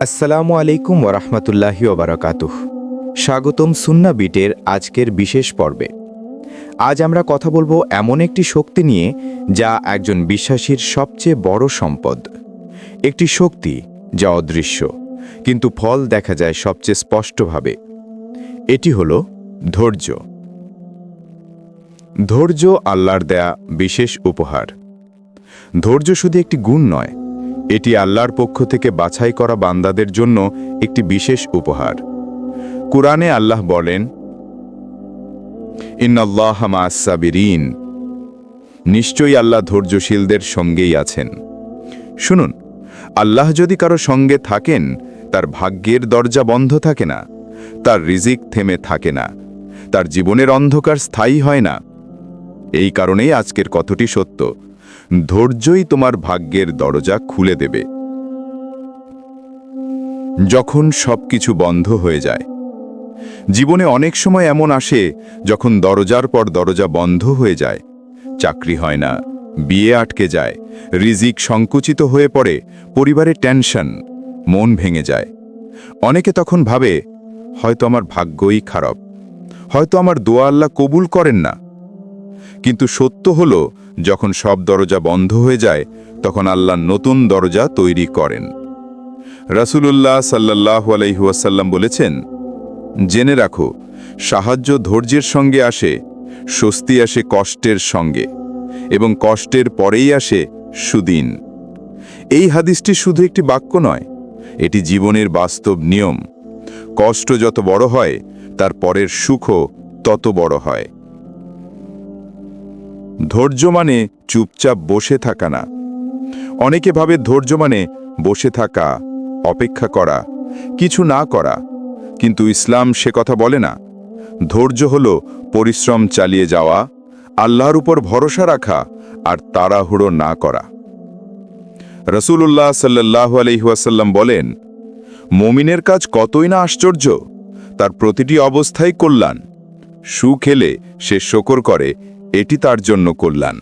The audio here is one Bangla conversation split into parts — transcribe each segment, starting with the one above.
আসসালামু আলাইকুম ওরহমতুল্লাহি ওবরাকাতুহ স্বাগতম সুন্না বিটের আজকের বিশেষ পর্বে। আজ আমরা কথা বলব এমন একটি শক্তি নিয়ে যা একজন বিশ্বাসীর সবচেয়ে বড় সম্পদ। একটি শক্তি যা অদৃশ্য, কিন্তু ফল দেখা যায় সবচেয়ে স্পষ্টভাবে। এটি হল ধৈর্য। ধৈর্য আল্লাহর দেয়া বিশেষ উপহার। ধৈর্য শুধু একটি গুণ নয়, এটি আল্লাহর পক্ষ থেকে বাছাই করা বান্দাদের জন্য একটি বিশেষ উপহার। কুরআনে আল্লাহ বলেন, ইন্নাল্লাহ মাসাবিরিন নিশ্চয়ই আল্লাহ ধৈর্যশীলদের সঙ্গেই আছেন। শুনুন, আল্লাহ যদি কারও সঙ্গে থাকেন, তার ভাগ্যের দরজা বন্ধ থাকে না, তার রিজিক থেমে থাকে না, তার জীবনের অন্ধকার স্থায়ী হয় না। এই কারণেই আজকের কথাটি সত্য। ধৈর্যই তোমার ভাগ্যের দরজা খুলে দেবে। যখন সবকিছু বন্ধ হয়ে যায়, জীবনে অনেক সময় এমন আসে, যখন দরজার পর দরজা বন্ধ হয়ে যায়, চাকরি হয় না, বিয়ে আটকে যায়, রিজিক সংকুচিত হয়ে পড়ে, পরিবারে টেনশন, মন ভেঙে যায়। অনেকে তখন ভাবে, হয়তো আমার ভাগ্যই খারাপ, হয়তো আমার দোয়া আল্লাহ কবুল করেন না। কিন্তু সত্য হলো, যখন সব দরজা বন্ধ হয়ে যায়, তখন আল্লাহ নতুন দরজা তৈরি করেন। রাসূলুল্লাহ সাল্লাহ আলাইহুয়াসাল্লাম বলেছেন, জেনে রাখো, সাহায্য ধৈর্যের সঙ্গে আসে, স্বস্তি আসে কষ্টের সঙ্গে, এবং কষ্টের পরেই আসে সুদিন। এই হাদিসটি শুধু একটি বাক্য নয়, এটি জীবনের বাস্তব নিয়ম। কষ্ট যত বড় হয়, তার পরের সুখও তত বড় হয়। ধৈর্য মানে চুপচাপ বসে থাকা না। অনেকে ভাবে ধৈর্য মানে বসে থাকা, অপেক্ষা করা, কিছু না করা। কিন্তু ইসলাম সে কথা বলে না। ধৈর্য হল পরিশ্রম চালিয়ে যাওয়া, আল্লাহর উপর ভরসা রাখা আর তাড়াহুড়ো না করা। রসুল্লাহ সাল্লাহ আলহিহাসাল্লাম বলেন, মমিনের কাজ কতই না আশ্চর্য, তার প্রতিটি অবস্থায় কল্যাণ। সুখ এলে সে শকর করে এটি তার জন্য কল্যাণ।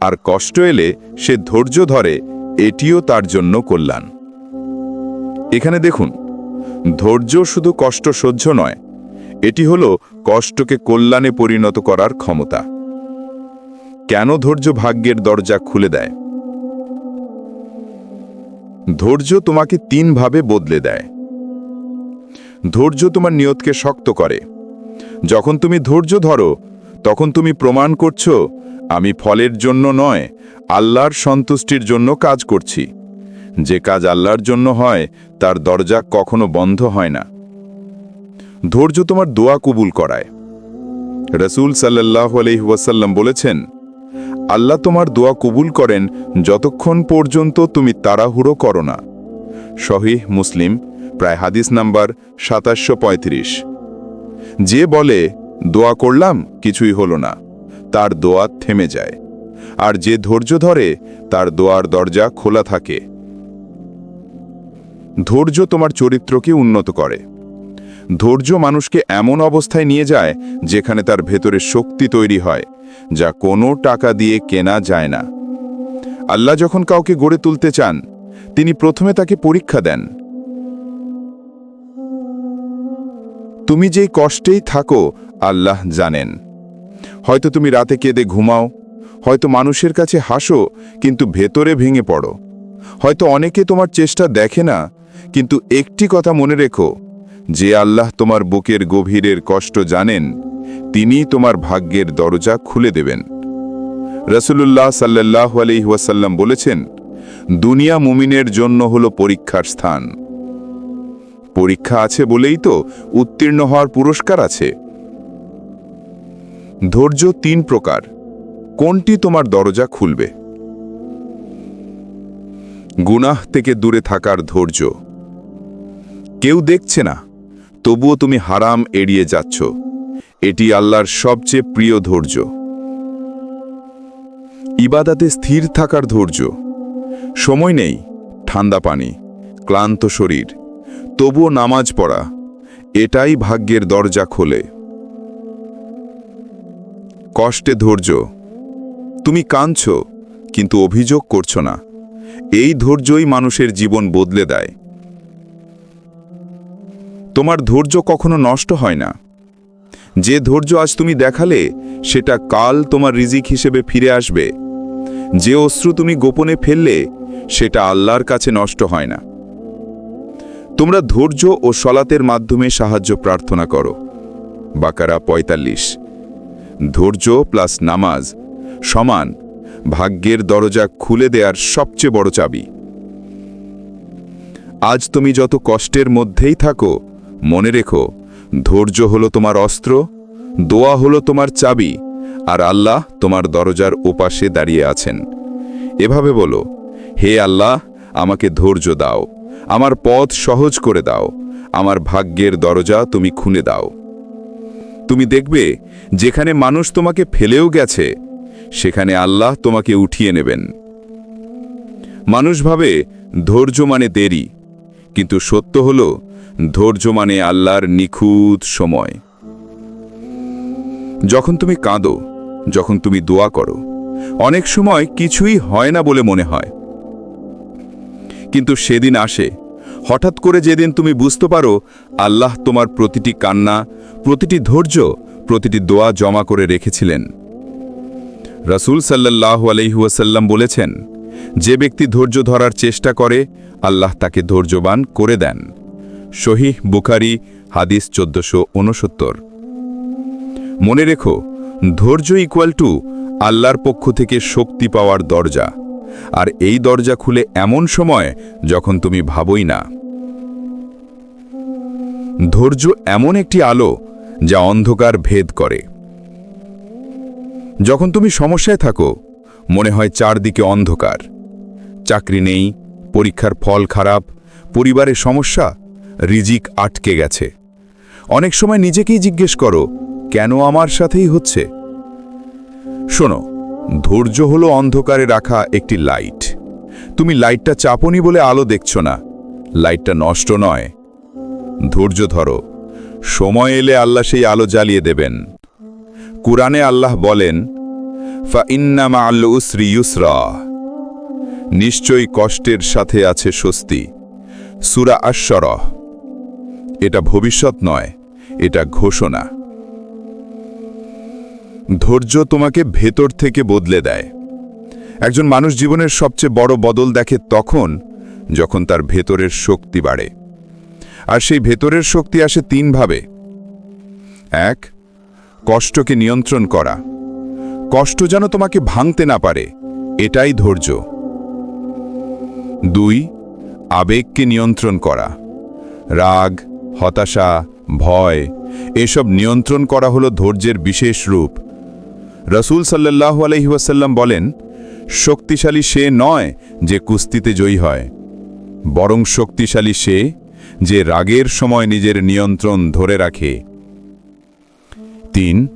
আর কষ্ট এলে সে ধৈর্য ধরে, এটিও তার জন্য কল্যাণ। এখানে দেখুন, ধৈর্য শুধু কষ্ট সহ্য নয়, এটি হলো কষ্টকে কল্যাণে পরিণত করার ক্ষমতা। কেন ধৈর্য ভাগ্যের দরজা খুলে দেয়? ধৈর্য তোমাকে তিনভাবে বদলে দেয়। ধৈর্য তোমার নিয়তকে শক্ত করে। যখন তুমি ধৈর্য ধরো তখন তুমি প্রমাণ করছ, আমি ফলের জন্য নয়, আল্লাহর সন্তুষ্টির জন্য কাজ করছি। যে কাজ আল্লাহর জন্য হয়, তার দরজা কখনো বন্ধ হয় না। ধৈর্য তোমার দোয়া কবুল করায়। রসুল সাল্লাহ আলহিহাসাল্লাম বলেছেন, আল্লাহ তোমার দোয়া কবুল করেন যতক্ষণ পর্যন্ত তুমি তাড়াহুড়ো করো না। শহীহ মুসলিম, প্রায় হাদিস নাম্বার সাতাশশো যে বলে দোয়া করলাম, কিছুই হলো না। তার দোয়া থেমে যায়। আর যে ধৈর্য ধরে, তার দোয়ার দরজা খোলা থাকে। ধৈর্য তোমার চরিত্রকে উন্নত করে। ধৈর্য মানুষকে এমন অবস্থায় নিয়ে যায়, যেখানে তার ভেতরে শক্তি তৈরি হয়, যা কোনো টাকা দিয়ে কেনা যায় না। আল্লাহ যখন কাউকে গড়ে তুলতে চান, তিনি প্রথমে তাকে পরীক্ষা দেন। তুমি যেই কষ্টেই থাকো আল্লাহ জানেন। হয়তো তুমি রাতে কেঁদে ঘুমাও, হয়তো মানুষের কাছে হাসো, কিন্তু ভেতরে ভেঙে পড়ো। হয়তো অনেকে তোমার চেষ্টা দেখে না, কিন্তু একটি কথা মনে রেখো, যে আল্লাহ তোমার বুকের গভীরের কষ্ট জানেন, তিনি তোমার ভাগ্যের দরজা খুলে দেবেন। রসুল্লাহ সাল্লাহ আলহিহাসাল্লাম বলেছেন, দুনিয়া মুমিনের জন্য হলো পরীক্ষার স্থান। পরীক্ষা আছে বলেই তো উত্তীর্ণ হওয়ার পুরস্কার আছে। ধৈর্য তিন প্রকার। কোনটি তোমার দরজা খুলবে? গুনাহ থেকে দূরে থাকার ধৈর্য। কেউ দেখছে না, তবুও তুমি হারাম এড়িয়ে যাচ্ছ। এটি আল্লাহর সবচেয়ে প্রিয় ধৈর্য। ইবাদাতে স্থির থাকার ধৈর্য। সময় নেই, ঠান্ডা পানি, ক্লান্ত শরীর, তবুও নামাজ পড়া। এটাই ভাগ্যের দরজা খোলে। কষ্টে ধৈর্য। তুমি কাঁদছ, কিন্তু অভিযোগ করছ না। এই ধৈর্যই মানুষের জীবন বদলে দেয়। তোমার ধৈর্য কখনো নষ্ট হয় না। যে ধৈর্য আজ তুমি দেখালে, সেটা কাল তোমার রিজিক হিসেবে ফিরে আসবে। যে অশ্রু তুমি গোপনে ফেললে, সেটা আল্লাহর কাছে নষ্ট হয় না। তোমরা ধৈর্য ও সলাতের মাধ্যমে সাহায্য প্রার্থনা করো। বাকারা পঁয়তাল্লিশ। ধৈর্য প্লাস নামাজ সমান ভাগ্যের দরজা খুলে দেওয়ার সবচেয়ে বড় চাবি। আজ তুমি যত কষ্টের মধ্যেই থাকো, মনে রেখো, ধৈর্য হলো তোমার অস্ত্র, দোয়া হলো তোমার চাবি, আর আল্লাহ তোমার দরজার ওপাশে দাঁড়িয়ে আছেন। এভাবে বলো, হে আল্লাহ, আমাকে ধৈর্য দাও, আমার পথ সহজ করে দাও, আমার ভাগ্যের দরজা তুমি খুলে দাও। তুমি দেখবে, যেখানে মানুষ তোমাকে ফেলেও গেছে, সেখানে আল্লাহ তোমাকে উঠিয়ে নেবেন। মানুষ ভাবে, ধৈর্য মানে দেরি, কিন্তু সত্য হল, ধৈর্য মানে আল্লাহর নিখুঁত সময়। যখন তুমি কাঁদো, যখন তুমি দোয়া করো, অনেক সময় কিছুই হয় না বলে মনে হয়। কিন্তু সেদিন আসে হঠাৎ করে যেদিন তুমি বুঝতে পারো, আল্লাহ তোমার প্রতিটি কান্না, প্রতিটি ধৈর্য, প্রতিটি দোয়া জমা করে রেখেছিলেন। রাসূল সাল্লাহ আলহিউসাল্লাম বলেছেন, যে ব্যক্তি ধৈর্য ধরার চেষ্টা করে, আল্লাহ তাকে ধৈর্যবান করে দেন। শহীহ বুখারি, হাদিস চোদ্দশো উনসত্তর মনে রেখো, ধৈর্য ইকুয়াল টু আল্লাহর পক্ষ থেকে শক্তি পাওয়ার দরজা। আর এই দরজা খুলে এমন সময় যখন তুমি ভাবই না। ধৈর্য এমন একটি আলো যা অন্ধকার ভেদ করে। যখন তুমি সমস্যায় থাকো, মনে হয় চারদিকে অন্ধকার। চাকরি নেই, পরীক্ষার ফল খারাপ, পরিবারের সমস্যা, রিজিক আটকে গেছে। অনেক সময় নিজেকেই জিজ্ঞেস করো, কেন আমার সাথেই হচ্ছে? শোনো ধৈর্য হলো অন্ধকারে রাখা একটি লাইট। তুমি লাইটটা চাপনি বলে আলো দেখছ না। লাইটটা নষ্ট নয়। ধৈর্য ধরো। সময় এলে আল্লাহ সেই আলো জ্বালিয়ে দেবেন। কুরআনে আল্লাহ বলেন, ফা ইন্নামা আল্ল উসরি ইউসরা। নিশ্চয়ই কষ্টের সাথে আছে স্বস্তি। সুরা আশ্বরহ এটা ভবিষ্যৎ নয়, এটা ঘোষণা। ধৈর্য তোমাকে ভেতর থেকে বদলে দেয়। একজন মানুষ জীবনের সবচেয়ে বড় বদল দেখে তখন, যখন তার ভেতরের শক্তি বাড়ে। আর সেই ভেতরের শক্তি আসে তিনভাবে এক, কষ্টকে নিয়ন্ত্রণ করা। কষ্ট যেন তোমাকে ভাঙতে না পারে, এটাই ধৈর্য। দুই, আবেগকে নিয়ন্ত্রণ করা। রাগ, হতাশা, ভয়, এসব নিয়ন্ত্রণ করা হলো ধৈর্যের বিশেষ রূপ। রসুল সাল্লাহ আলহিউসাল্লাম বলেন, শক্তিশালী সে নয় যে কুস্তিতে জয়ী হয়, বরং শক্তিশালী সে যে রাগের সময় নিজের নিয়ন্ত্রণ ধরে রাখে। তিন,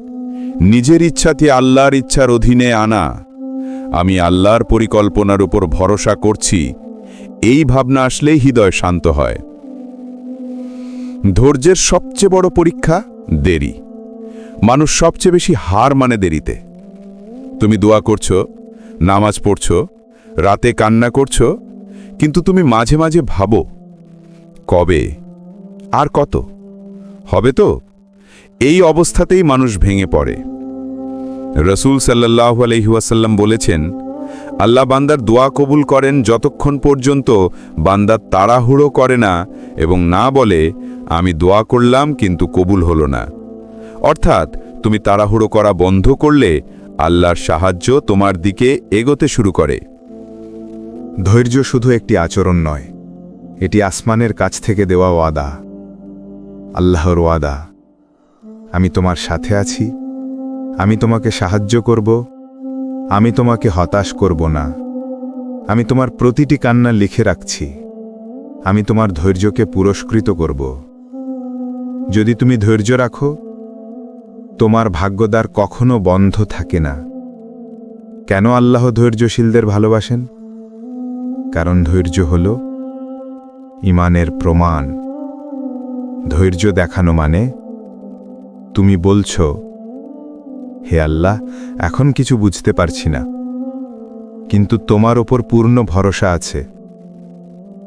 নিজের ইচ্ছাতে আল্লাহর ইচ্ছার অধীনে আনা। আমি আল্লাহর পরিকল্পনার উপর ভরসা করছি, এই ভাবনা আসলেই হৃদয় শান্ত হয়। ধৈর্যের সবচেয়ে বড় পরীক্ষা দেরি। মানুষ সবচেয়ে বেশি হার মানে দেরিতে। তুমি দোয়া করছ, নামাজ পড়ছো, রাতে কান্না করছ, কিন্তু তুমি মাঝে মাঝে ভাবো, কবে আর কত? হবে তো? এই অবস্থাতেই মানুষ ভেঙে পড়ে। রসুল সাল্লাহ আলহিউসাল্লাম বলেছেন, আল্লাহ বান্দার দোয়া কবুল করেন যতক্ষণ পর্যন্ত বান্দা তাড়াহুড়ো করে না এবং না বলে, আমি দোয়া করলাম, কিন্তু কবুল হলো না। অর্থাৎ তুমি তাড়াহুড়ো করা বন্ধ করলে আল্লাহর সাহায্য তোমার দিকে এগোতে শুরু করে। ধৈর্য শুধু একটি আচরণ নয়, এটি আসমানের কাছ থেকে দেওয়া ওয়াদা। আল্লাহর ওয়াদা, আমি তোমার সাথে আছি, আমি তোমাকে সাহায্য করব, আমি তোমাকে হতাশ করব না, আমি তোমার প্রতিটি কান্না লিখে রাখছি, আমি তোমার ধৈর্যকে পুরস্কৃত করব। যদি তুমি ধৈর্য রাখো তোমার ভাগ্যদ্বার কখনো বন্ধ থাকে না। কেন আল্লাহ ধৈর্যশীলদের ভালোবাসেন? কারণ ধৈর্য হল ইমানের প্রমাণ। ধৈর্য দেখানো মানে তুমি বলছো, হে আল্লাহ, এখন কিছু বুঝতে পারছি না। কিন্তু তোমার ওপর পূর্ণ ভরসা আছে।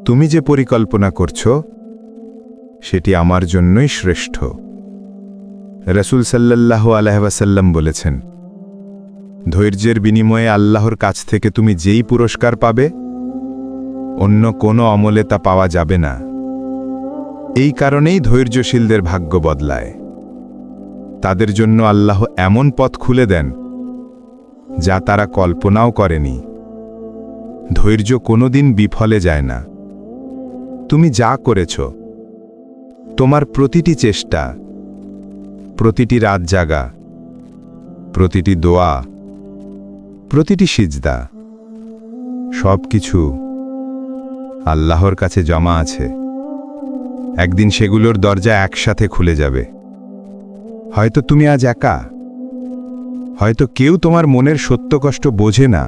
তুমি যে পরিকল্পনা করছ, সেটি আমার জন্যই শ্রেষ্ঠ। রসুল সাল্লাল্লাহু আলহাসাল্লাম বলেছেন, ধৈর্যের বিনিময়ে আল্লাহর কাছ থেকে তুমি যেই পুরস্কার পাবে, অন্য কোনো অমলে তা পাওয়া যাবে না। এই কারণেই ধৈর্যশীলদের ভাগ্য বদলায়। তাদের জন্য আল্লাহ এমন পথ খুলে দেন, যা তারা কল্পনাও করেনি। ধৈর্য কোনোদিন বিফলে যায় না। তুমি যা করেছ, তোমার প্রতিটি চেষ্টা প্রতিটি রাত জাগা, প্রতিটি দোয়া, প্রতিটি সিজদা সব কিছু আল্লাহর কাছে জমা আছে। একদিন সেগুলোর দরজা একসাথে খুলে যাবে। হয়তো তুমি আজ একা, হয়তো কেউ তোমার মনের সত্য কষ্ট বোঝে না,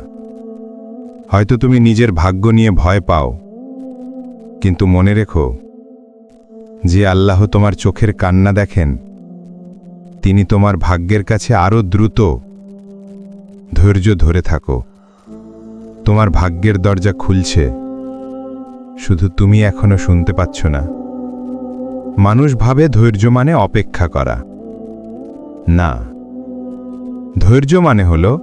হয়তো তুমি নিজের ভাগ্য নিয়ে ভয় পাও। কিন্তু মনে রেখো, যে আল্লাহ তোমার চোখের কান্না দেখেন তিনি তোমার ভাগ্যের কাছে আরও দ্রুত ধৈর্য ধরে থাকো। তোমার ভাগ্যের দরজা খুলছে। শুধু তুমি এখনও শুনতে পাচ্ছ না। মানুষ ভাবে ধৈর্য মানে অপেক্ষা করা। না। ধৈর্য মানে হল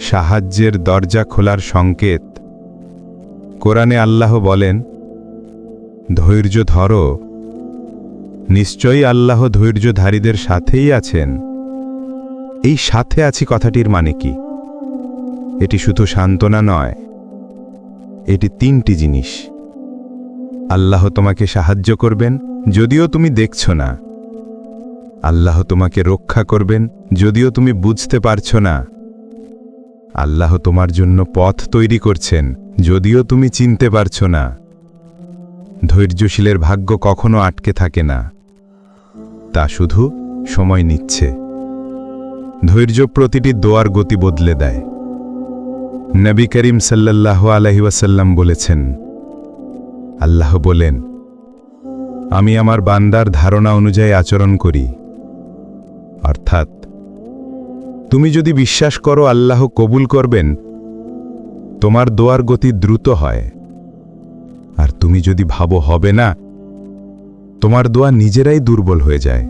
সাহায্যের দরজা খোলার সংকেত। কোরআনে আল্লাহ বলেন, ধৈর্য ধরো নিশ্চয়ই আল্লাহ ধৈর্যধারীদের সাথেই আছেন। এই সাথে আছি কথাটির মানে কি? এটি শুধু সান্ত্বনা নয়, এটি তিনটি জিনিস। আল্লাহ তোমাকে সাহায্য করবেন যদিও তুমি দেখছ না। আল্লাহ তোমাকে রক্ষা করবেন যদিও তুমি বুঝতে পারছ না। আল্লাহ তোমার জন্য পথ তৈরি করছেন যদিও তুমি চিনতে পারছ না। ধৈর্যশীলের ভাগ্য কখনো আটকে থাকে না। তা শুধু সময় নিচ্ছে। ধৈর্য প্রতিটি দোয়ার গতি বদলে দেয়। নবী করিম সাল্লাল্লাহু আলহি ওয়াসাল্লাম বলেছেন, আল্লাহ বলেন, আমি আমার বান্দার ধারণা অনুযায়ী আচরণ করি। অর্থাৎ, তুমি যদি বিশ্বাস করো আল্লাহ কবুল করবেন, তোমার দোয়ার গতি দ্রুত হয়। আর তুমি যদি ভাবো হবে না তোমার দোয়া নিজেরাই দুর্বল হয়ে যায়।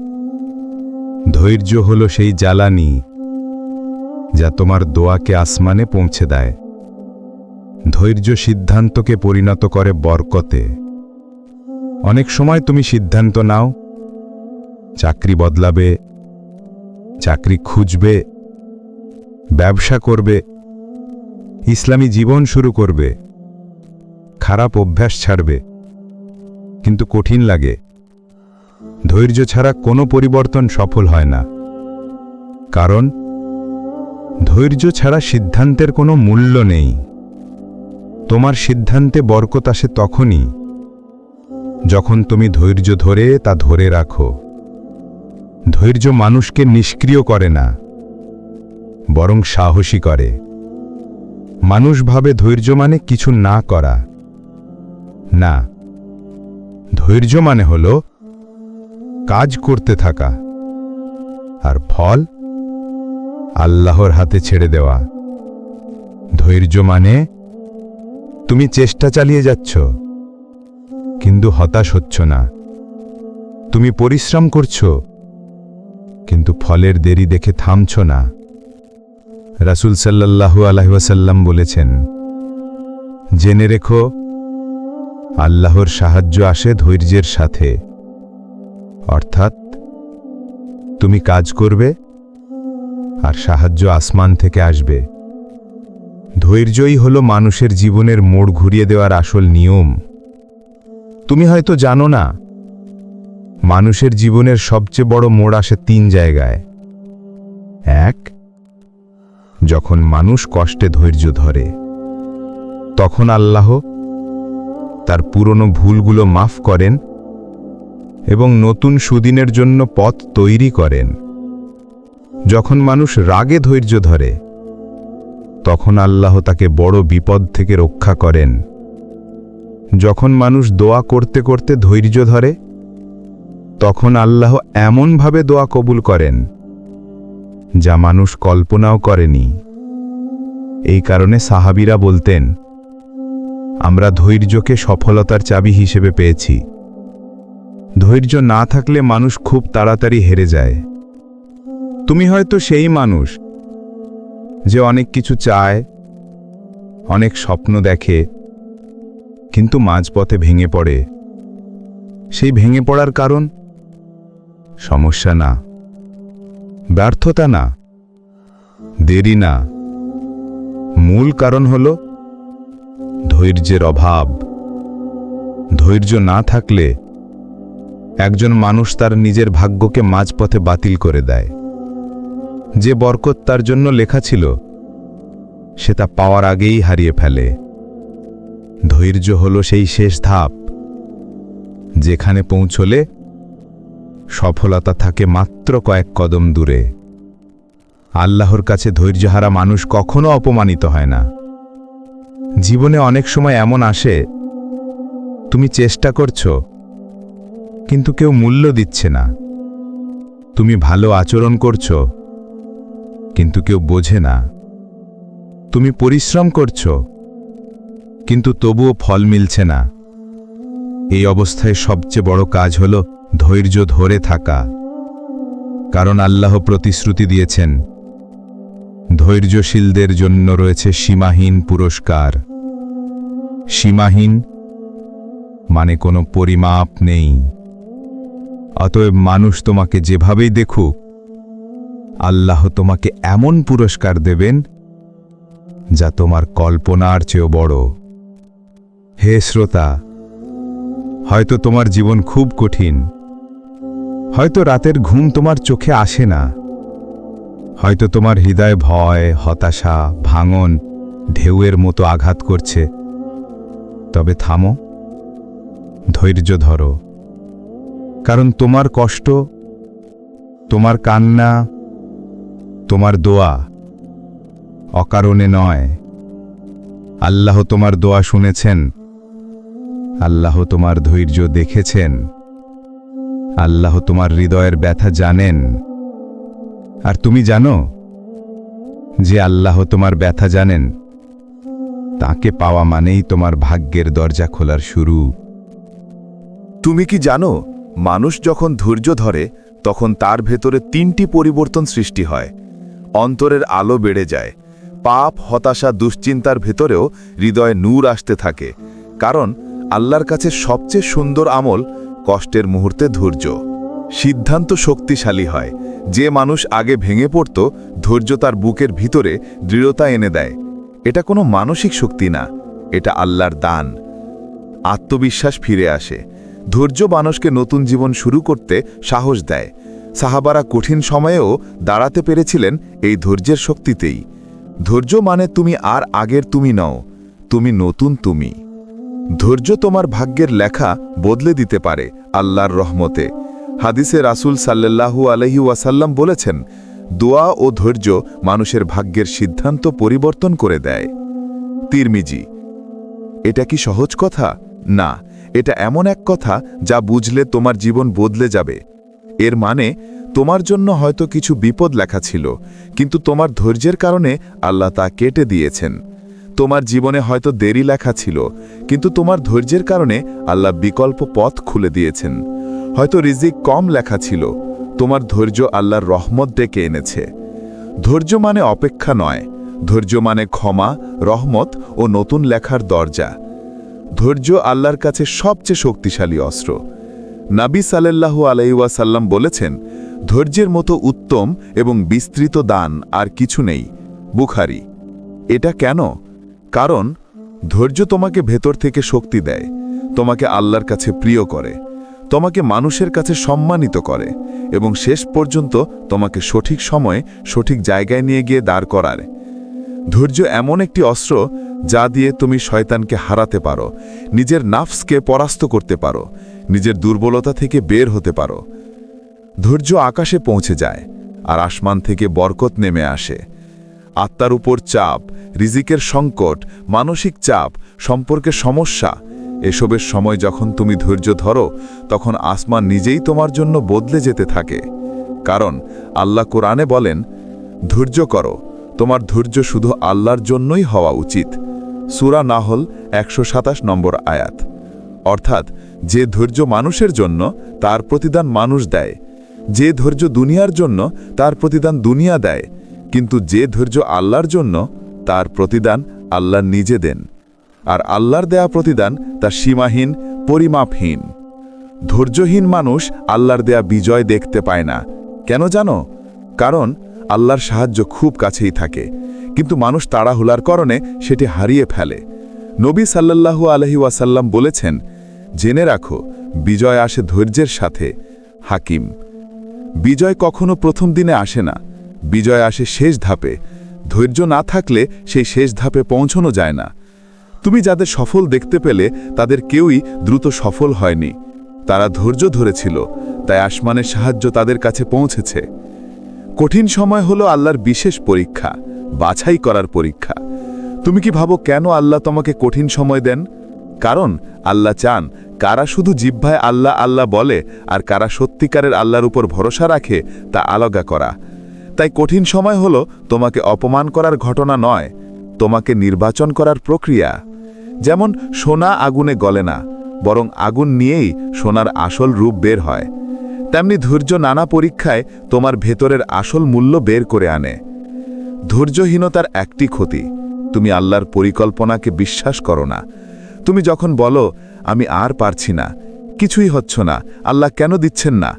ধৈর্য হলো সেই জ্বালানি যা তোমার দোয়াকে আসমানে পৌঁছে দেয়। ধৈর্য সিদ্ধান্তকে পরিণত করে বরকতে। অনেক সময় তুমি সিদ্ধান্ত নাও, চাকরি বদলাবে, চাকরি খুঁজবে, ব্যবসা করবে, ইসলামী জীবন শুরু করবে, খারাপ অভ্যাস ছাড়বে, কিন্তু কঠিন লাগে। ধৈর্য ছাড়া কোনো পরিবর্তন সফল হয় না। কারণ, ধৈর্য ছাড়া সিদ্ধান্তের কোনো মূল্য নেই। তোমার সিদ্ধান্তে বরকত আসে তখনই, যখন তুমি ধৈর্য ধরে তা ধরে রাখো। ধৈর্য মানুষকে নিষ্ক্রিয় করে না, বরং সাহসী করে। মানুষ ভাবে ধৈর্য মানে কিছু না করা। না, ধৈর্য মানে হল কাজ করতে থাকা। আর ফল আল্লাহর হাতে ছেড়ে দেওয়া। ধৈর্য মানে তুমি চেষ্টা চালিয়ে যাচ্ছ, কিন্তু হতাশ হচ্ছ না। তুমি পরিশ্রম করছ, কিন্তু ফলের দেরি দেখে থামছ না। রাসুল সাল্লাল্লাহু আলহাসাল্লাম বলেছেন, জেনে রেখো, আল্লাহর সাহায্য আসে ধৈর্যের সাথে। অর্থাৎ তুমি কাজ করবে আর সাহায্য আসমান থেকে আসবে। ধৈর্যই হল মানুষের জীবনের মোড় ঘুরিয়ে দেওয়ার আসল নিয়ম। তুমি হয়তো জানো না, মানুষের জীবনের সবচেয়ে বড় মোড় আসে তিন জায়গায়। এক, যখন মানুষ কষ্টে ধৈর্য ধরে, তখন আল্লাহ তার পুরনো ভুলগুলো মাফ করেন এবং নতুন সুদিনের জন্য পথ তৈরি করেন। যখন মানুষ রাগে ধৈর্য ধরে, তখন আল্লাহ তাকে বড় বিপদ থেকে রক্ষা করেন। যখন মানুষ দোয়া করতে করতে ধৈর্য ধরে, তখন আল্লাহ এমনভাবে দোয়া কবুল করেন, যা মানুষ কল্পনাও করেনি। এই কারণে সাহাবিরা বলতেন, আমরা ধৈর্যকে সফলতার চাবি হিসেবে পেয়েছি। ধৈর্য না থাকলে মানুষ খুব তাড়াতাড়ি হেরে যায়। তুমি হয়তো সেই মানুষ যে অনেক কিছু চায়, অনেক স্বপ্ন দেখে, কিন্তু মাঝপথে ভেঙে পড়ে। সেই ভেঙে পড়ার কারণ? সমস্যা না। ব্যর্থতা না। দেরি না। মূল কারণ হল ধৈর্যের অভাব। ধৈর্য না থাকলে একজন মানুষ তার নিজের ভাগ্যকে মাঝপথে বাতিল করে দেয়। যে বরকত তার জন্য লেখা ছিল, সে তা পাওয়ার আগেই হারিয়ে ফেলে। ধৈর্য হল সেই শেষ ধাপ। যেখানে পৌঁছলে সফলতা থাকে মাত্র কয়েক কদম দূরে। আল্লাহর কাছে ধৈর্যহারা মানুষ কখনো অপমানিত হয় না। জীবনে অনেক সময় এমন আসে, তুমি চেষ্টা করছ কিন্তু কেউ মূল্য দিচ্ছে না। তুমি ভালো আচরণ করছ, কিন্তু কেউ বোঝে না। তুমি পরিশ্রম করছ, কিন্তু তবুও ফল মিলছে না। এই অবস্থায় সবচেয়ে বড় কাজ হল ধৈর্য ধরে থাকা। কারণ আল্লাহ প্রতিশ্রুতি দিয়েছেন, ধৈর্যশীলদের জন্য রয়েছে সীমাহীন পুরস্কার। সীমাহীন মানে কোনো পরিমাপ নেই। অতএব মানুষ তোমাকে যেভাবেই দেখুক, আল্লাহ তোমাকে এমন পুরস্কার দেবেন যা তোমার কল্পনার চেয়েও বড়। হে শ্রোতা, হয়তো তোমার জীবন খুব কঠিন, হয়তো রাতের ঘুম তোমার চোখে আসে না, হয়তো তোমার হৃদয় ভয়, হতাশা, ভাঙন, ঢেউয়ের মতো আঘাত করছে। তবে থামো, ধৈর্য ধরো। কারণ তোমার কষ্ট, তোমার কান্না, তোমার দোয়া অকারণে নয়। আল্লাহ তোমার দোয়া শুনেছেন, আল্লাহ তোমার ধৈর্য দেখেছেন, আল্লাহ তোমার হৃদয়ের ব্যথা জানেন। আর তুমি জানো যে আল্লাহ তোমার ব্যথা জানেন, তাকে পাওয়া মানেই তোমার ভাগ্যের দরজা খোলার শুরু। তুমি কি জানো মানুষ যখন ধৈর্য ধরে, তখন তার ভেতরে তিনটি পরিবর্তন সৃষ্টি হয়। অন্তরের আলো বেড়ে যায়। পাপ, হতাশা, দুশ্চিন্তার ভেতরেও হৃদয়ে নূর আসতে থাকে। কারণ আল্লাহর কাছে সবচেয়ে সুন্দর আমল কষ্টের মুহূর্তে ধৈর্য। সিদ্ধান্ত শক্তিশালী হয়। যে মানুষ আগে ভেঙে পড়ত, ধৈর্য তার বুকের ভিতরে দৃঢ়তা এনে দেয়। এটা কোনো মানসিক শক্তি না, এটা আল্লাহর দান। আত্মবিশ্বাস ফিরে আসে। ধৈর্য মানুষকে নতুন জীবন শুরু করতে সাহস দেয়। সাহাবারা কঠিন সময়েও দাঁড়াতে পেরেছিলেন এই ধৈর্যের শক্তিতেই। ধৈর্য মানে তুমি আর আগের তুমি নও, তুমি নতুন তুমি। ধৈর্য তোমার ভাগ্যের লেখা বদলে দিতে পারে আল্লাহর রহমতে। হাদিসে রাসূল সাল্লাল্লাহু আলহি ওয়াসাল্লাম বলেছেন, দোয়া ও ধৈর্য মানুষের ভাগ্যের সিদ্ধান্ত পরিবর্তন করে দেয়। তিরমিজি, এটা কি সহজ কথা? না। এটা এমন এক কথা যা বুঝলে তোমার জীবন বদলে যাবে। এর মানে তোমার জন্য হয়তো কিছু বিপদ লেখা ছিল, কিন্তু তোমার ধৈর্যের কারণে আল্লাহ তা কেটে দিয়েছেন। তোমার জীবনে হয়তো দেরি লেখা ছিল, কিন্তু তোমার ধৈর্যের কারণে আল্লাহ বিকল্প পথ খুলে দিয়েছেন। হয়তো রিজিক কম লেখা ছিল, তোমার ধৈর্য আল্লাহর রহমত ডেকে এনেছে। ধৈর্য মানে অপেক্ষা নয়, ধৈর্য মানে ক্ষমা, রহমত ও নতুন লেখার দরজা। ধৈর্য আল্লাহর কাছে সবচেয়ে শক্তিশালী অস্ত্র। নাবী সাল্লাল্লাহু আলাইসাল্লাম বলেছেন, ধৈর্যের মতো উত্তম এবং বিস্তৃত দান আর কিছু নেই। বুখারি। এটা কেন? কারণ, ধৈর্য তোমাকে ভেতর থেকে শক্তি দেয়, তোমাকে আল্লাহর কাছে প্রিয় করে, তোমাকে মানুষের কাছে সম্মানিত করে এবং শেষ পর্যন্ত তোমাকে সঠিক সময়ে সঠিক জায়গায় নিয়ে গিয়ে দাঁড় করার ধৈর্য এমন একটি অস্ত্র যা দিয়ে তুমি শয়তানকে হারাতে পারো, নিজের নাফসকে পরাস্ত করতে পারো, নিজের দুর্বলতা থেকে বের হতে পারো। ধৈর্য আকাশে পৌঁছে যায়, আর আসমান থেকে বরকত নেমে আসে। আত্মার উপর চাপ, রিজিকের সংকট, মানসিক চাপ সম্পর্কে সমস্যা, এসবের সময় যখন তুমি ধৈর্য ধরো, তখন আসমান নিজেই তোমার জন্য বদলে যেতে থাকে। কারণ আল্লাহ কোরআনে বলেন, ধৈর্য করো, তোমার ধৈর্য শুধু আল্লাহর জন্যই হওয়া উচিত। সুরা নাহল একশো সাতাশ নম্বর আয়াত। অর্থাৎ, যে ধৈর্য মানুষের জন্য, তার প্রতিদান মানুষ দেয়। যে ধৈর্য দুনিয়ার জন্য, তার প্রতিদান দুনিয়া দেয়। কিন্তু যে ধৈর্য আল্লাহর জন্য, তার প্রতিদান আল্লাহ নিজে দেন। আর আল্লাহর দেয়া প্রতিদান, তা সীমাহীন, পরিমাপহীন। ধৈর্যহীন মানুষ আল্লাহর দেয়া বিজয় দেখতে পায় না। কেন জানো? কারণ, আল্লাহর সাহায্য খুব কাছেই থাকে। কিন্তু মানুষ তাড়াহুলার কারণে সেটি হারিয়ে ফেলে। নবী সাল্লাল্লাহু আলহি ওয়াসাল্লাম বলেছেন, জেনে রাখো, বিজয় আসে ধৈর্যের সাথে। হাকিম, বিজয় কখনো প্রথম দিনে আসে না। বিজয় আসে শেষ ধাপে। ধৈর্য না থাকলে সেই শেষ ধাপে পৌঁছানো যায় না। তুমি যাদের সফল দেখতে পেলে, তাদের কেউই দ্রুত সফল হয়নি। তারা ধৈর্য ধরেছিল, তাই আসমানের সাহায্য তাদের কাছে পৌঁছেছে। কঠিন সময় হলো আল্লাহর বিশেষ পরীক্ষা। বাছাই করার পরীক্ষা। তুমি কি ভাবো কেন আল্লাহ তোমাকে কঠিন সময় দেন? কারণ আল্লাহ চান কারা শুধু জিহ্বায় আল্লাহ আল্লাহ বলে আর কারা সত্যিকারের আল্লাহর উপর ভরসা রাখে তা আলগা করা। তাই কঠিন সময় হলো তোমাকে অপমান করার ঘটনা নয়, তোমাকে নির্বাচন করার প্রক্রিয়া। যেমন সোনা আগুনে গলে না, বরং আগুন নিয়েই সোনার আসল রূপ বের হয়। তেমনি ধৈর্য নানা পরীক্ষায় তোমার ভেতরের আসল মূল্য বের করে আনে। ধৈর্যহীনতার একটি ক্ষতি। তুমি আল্লাহর পরিকল্পনাকে বিশ্বাস করো না। তুমি যখন বলো, আমি আর পারছি না, কিছুই হচ্ছ না, আল্লাহ কেন দিচ্ছেন না?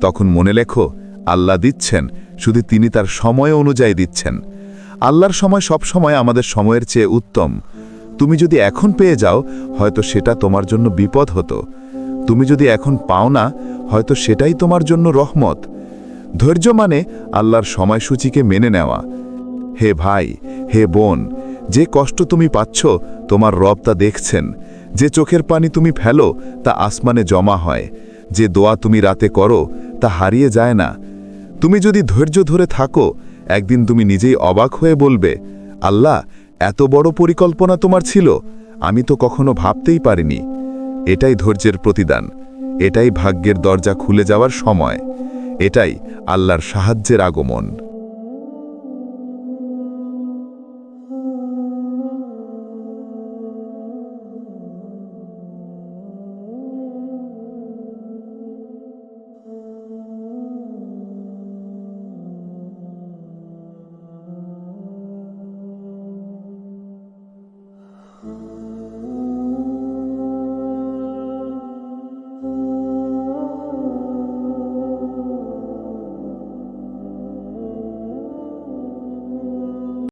তখন মনে লেখো, আল্লাহ দিচ্ছেন, শুধু তিনি তার সময় অনুযায়ী দিচ্ছেন। আল্লাহর সময় সব সময় আমাদের সময়ের চেয়ে উত্তম। তুমি যদি এখন পেয়ে যাও, হয়তো সেটা তোমার জন্য বিপদ হতো। তুমি যদি এখন পাও না, হয়তো সেটাই তোমার জন্য রহমত। ধৈর্য মানে আল্লাহর সময়সূচিকে মেনে নেওয়া। হে ভাই, হে বোন, যে কষ্ট তুমি পাচ্ছ, তোমার রব তা দেখছেন। যে চোখের পানি তুমি ফেলো, তা আসমানে জমা হয়। যে দোয়া তুমি রাতে করো, তা হারিয়ে যায় না। তুমি যদি ধৈর্য ধরে থাকো, একদিন তুমি নিজেই অবাক হয়ে বলবে, আল্লাহ, এত বড় পরিকল্পনা তোমার ছিল, আমি তো কখনো ভাবতেই পারিনি। এটাই ধৈর্যের প্রতিদান। এটাই ভাগ্যের দরজা খুলে যাওয়ার সময়। এটাই আল্লাহর সাহায্যের আগমন।